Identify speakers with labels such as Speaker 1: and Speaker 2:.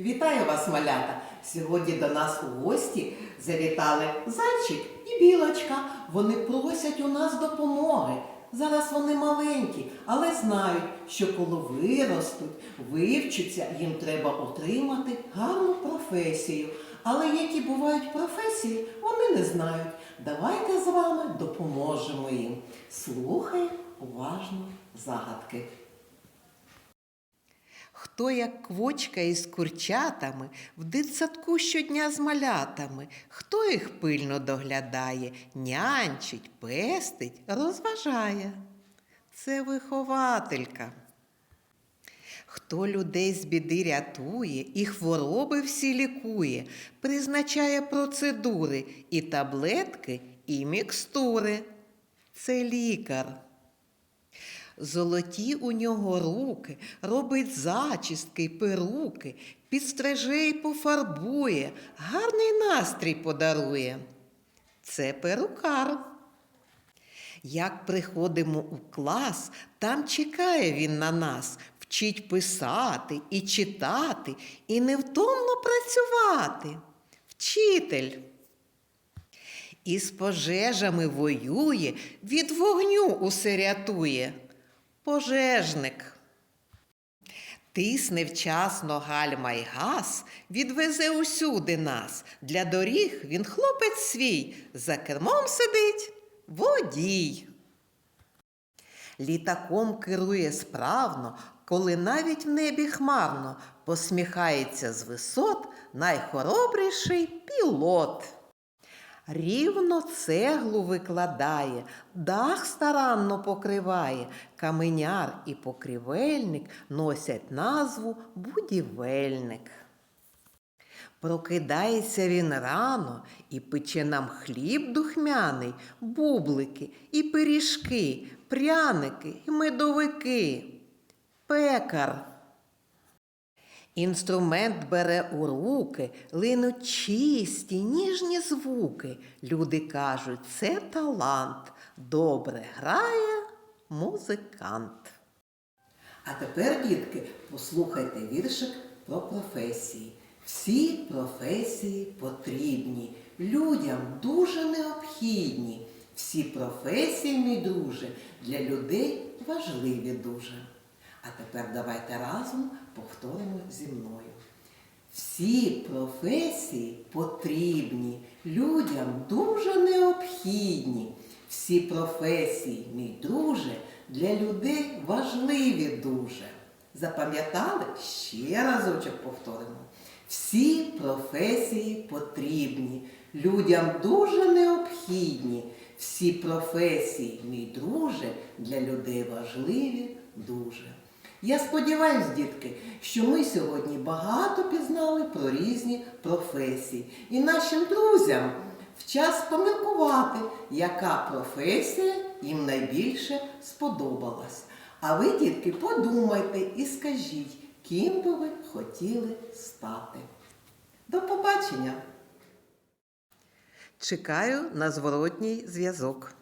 Speaker 1: Вітаю вас, малята! Сьогодні до нас у гості завітали зайчик і білочка. Вони просять у нас допомоги. Зараз вони маленькі, але знають, що коли виростуть, вивчаться, їм треба отримати гарну професію. Але які бувають професії, вони не знають. Давайте з вами допоможемо їм. Слухай уважно загадки. Хто як квочка із курчатами, в дитсадку щодня з малятами, хто їх пильно доглядає, нянчить, пестить, розважає. Це вихователька. Хто людей з біди рятує і хвороби всі лікує, призначає процедури і таблетки, і мікстури. Це лікар. Золоті у нього руки, робить зачістки перуки, підстриже й пофарбує, гарний настрій подарує. Це перукар. Як приходимо у клас, там чекає він на нас, вчить писати і читати, і невтомно працювати. Вчитель. Із пожежами воює, від вогню усе рятує. Пожежник. Тисне вчасно гальма й газ, відвезе усюди нас. Для доріг він хлопець свій, за кермом сидить водій. Літаком керує справно, коли навіть в небі хмарно посміхається з висот найхоробріший пілот. Рівно цеглу викладає, дах старанно покриває, каменяр і покрівельник носять назву будівельник. Прокидається він рано і пече нам хліб духмяний, бублики і пиріжки, пряники і медовики. Пекар. Інструмент бере у руки, линуть чисті, ніжні звуки. Люди кажуть, це талант. Добре грає музикант. А тепер, дітки, послухайте віршик про професії. Всі професії потрібні, людям дуже необхідні. Всі професії, мій друже, для людей важливі дуже. А тепер давайте разом повторимо зі мною. Всі професії потрібні, людям дуже необхідні. Всі професії, мій друже, для людей важливі дуже. Запам'ятали? Ще разочок повторимо. Всі професії потрібні, людям дуже необхідні. Всі професії, мій друже, для людей важливі дуже. Я сподіваюся, дітки, що ми сьогодні багато пізнали про різні професії. І нашим друзям в час поміркувати, яка професія їм найбільше сподобалась. А ви, дітки, подумайте і скажіть, ким би ви хотіли стати. До побачення! Чекаю на зворотній зв'язок.